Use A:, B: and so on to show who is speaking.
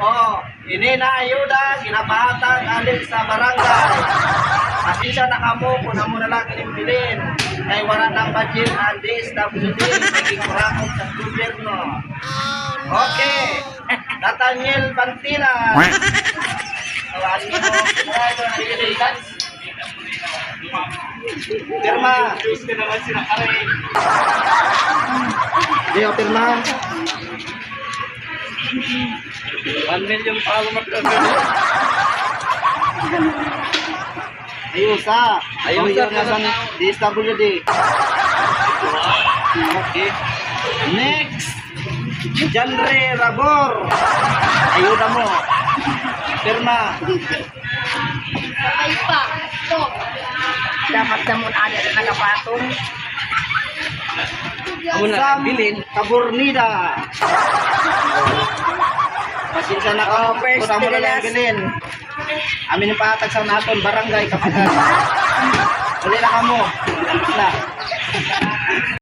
A: Oh, ini na ayuda, ginapahatag alin sa barangay. Pasensya na kamo kung na mo na lang inyong bilin. Kay wala ng budget ang DSWD, naging kurakot sa gobyerno. Okay, Nathaniel Bantilan. Tawagin mo, driver ng Pilipinas. Pirma.
B: Gusto naman sila kare.
A: Di o pirma.
B: 1 million ako magkakaroon.
A: Ayusa.
B: Ayusa,
A: nga sa DSWD.
B: Okay.
A: Next. Genre Rabor. Ayuda mo. Pirma.
C: Sabay pa. Ito. Dapat na muna ada na nakapatong.
B: Muna,
A: Sam
B: bilin.
A: Kaburnida. Na
C: Oh,
A: ka.
C: first
A: Kung na mo na lang bilin. Amin yung pahatag sa naton barangay kapatid. Uli na ka mo. Na.